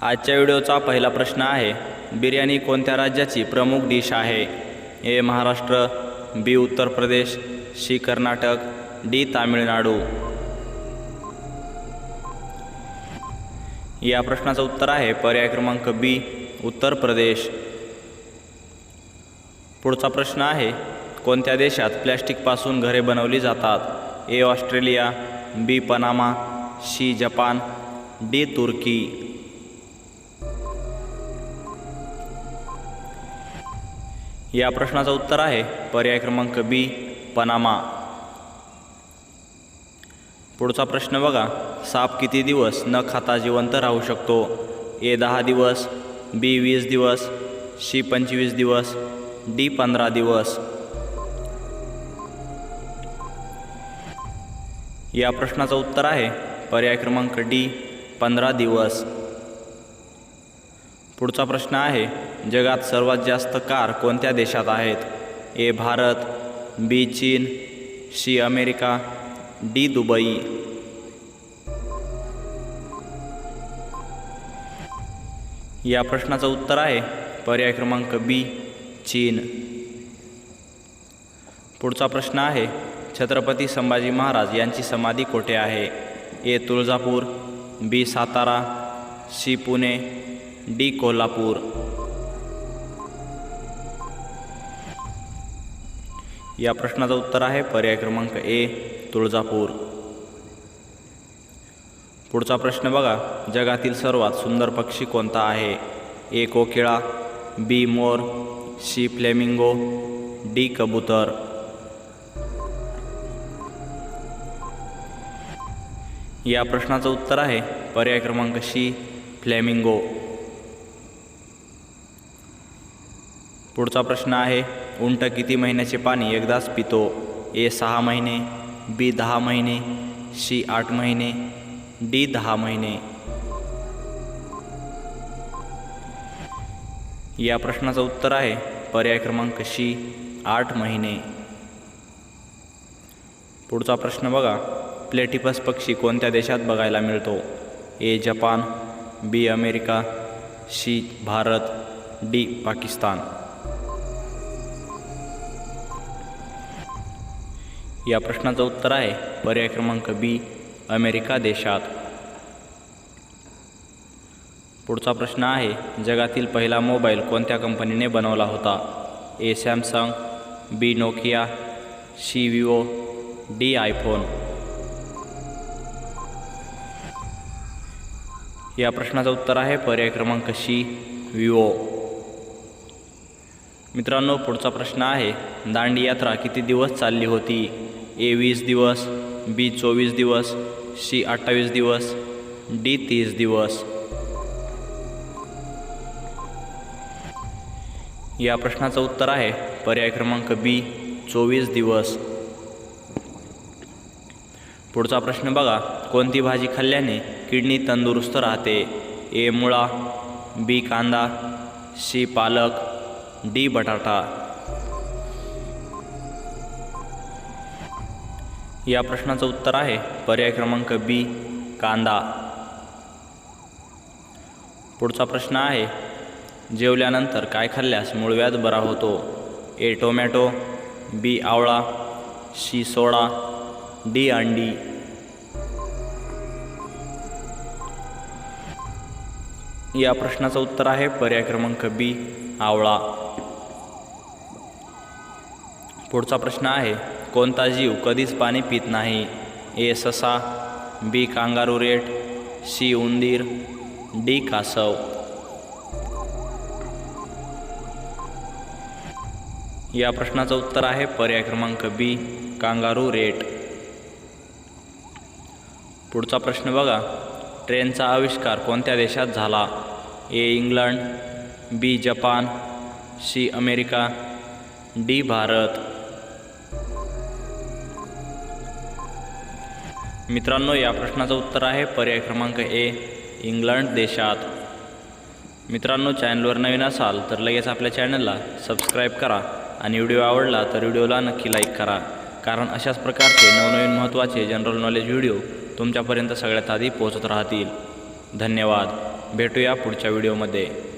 आजच्या व्हिडिओचा पहिला प्रश्न आहे बिर्याणी कोणत्या राज्याची प्रमुख डिश आहे? A Maharashtra B Uttar Pradesh C Karnataka D Tamil Nadu. या प्रश्नाचं उत्तर आहे पर्याय क्रमांक बी उत्तर प्रदेश. पुढचा प्रश्न आहे कोणत्या देशात प्लॅस्टिकपासून घरे बनवली जातात? A Australia B Panama C Japan D Turkey. या प्रश्नाचं उत्तर आहे. पर्याय क्रमांक बी पनामा. पुढचा प्रश्न बघा. साप किती दिवस न खाता जिवंत राहू शकतो? ए दहा दिवस बी वीस दिवस सी पंचवीस दिवस डी पंधरा दिवस. या प्रश्नाचं उत्तर आहे. पर्याय क्रमांक डी पंधरा दिवस. पुढचा प्रश्न आहे जगात सर्वात जास्त कार कोणत्या देशात आहेत? ए भारत बी चीन सी अमेरिका डी दुबई. या प्रश्नाचं उत्तर आहे पर्याय क्रमांक बी चीन. पुढचा प्रश्न आहे छत्रपती संभाजी महाराज यांची समाधी कोठे आहे? A Tuljapur B Satara C Pune D Kolhapur. या प्रश्नाचं उत्तर आहे पर्याय क्रमांक ए तुळजापूर. पुढचा प्रश्न बघा. जगातील सर्वात सुंदर पक्षी कोणता आहे? ए कोकिळा बी मोर सी फ्लेमिंगो डी कबूतर. या प्रश्नाचं उत्तर आहे पर्याय क्रमांक सी फ्लेमिंगो. पुढचा प्रश्न आहे उंट किती महिन्याचे पाणी एकदाच पितो? ए सहा महिने बी दहा महिने सी आठ महिने डी दहा महिने. या प्रश्नाचं उत्तर आहे पर्याय क्रमांक सी आठ महिने. पुढचा प्रश्न बघा प्लेटिपस पक्षी कोणत्या देशात बघायला मिळतो? A Japan B America C Bharat D Pakistan. या प्रश्नाचं उत्तर आहे. पर्याय क्रमांक बी अमेरिका देशात. पुढचा प्रश्न आहे जगातील पहिला मोबाईल कोणत्या कंपनीने बनवला होता? A Samsung B Nokia C Vivo D iPhone. या प्रश्नाचं उत्तर आहे पर्याय क्रमांक सी विवो. मित्रांनो पुढचा प्रश्न आहे दांडी यात्रा किती दिवस चालली होती? ए वीस दिवस बी चोवीस दिवस सी अठ्ठावीस दिवस डी तीस दिवस. या प्रश्नाचं उत्तर आहे पर्याय क्रमांक बी चोवीस दिवस. पुढचा प्रश्न बघा कोणती भाजी खाल्ल्याने किडनी तंदुरुस्त राहते? ए मुळा बी कांदा सी पालक डी बटाटा. या प्रश्नाचं उत्तर आहे. पर्याय क्रमांक बी कांदा. पुढचा प्रश्न आहे जेवल्यानंतर काय खाल्ल्यास मूळव्याध बरा होतो? ए टोमॅटो. बी आवळा. सी सोडा. डी अंडी. या प्रश्नाचं उत्तर आहे पर्याय क्रमांक बी आवळा. पुढचा प्रश्न आहे कोणता जीव कधीच पाणी पित नाही. ए ससा बी कांगारू रेट सी उंदीर डी कासव. या प्रश्नाचं उत्तर आहे पर्याय क्रमांक बी कांगारू रेट. पुढचा प्रश्न बघा. ट्रेनचा आविष्कार कोणत्या देशात झाला? A England B Japan C America D Bharat. मित्रांनो या प्रश्नाचं उत्तर आहे पर्याय क्रमांक ए इंग्लंड देशात. मित्रांनो चॅनलवर नवीन असाल तर लगेच आपल्या चॅनलला सबस्क्राईब करा आणि व्हिडिओ आवडला तर व्हिडिओला नक्की लाईक करा. कारण अशाच प्रकारचे नवनवीन महत्त्वाचे जनरल नॉलेज व्हिडिओ तुमच्यापर्यंत सगळ्यात आधी पोहोचत राहतील. धन्यवाद. भेटूया पुढच्या व्हिडिओमध्ये.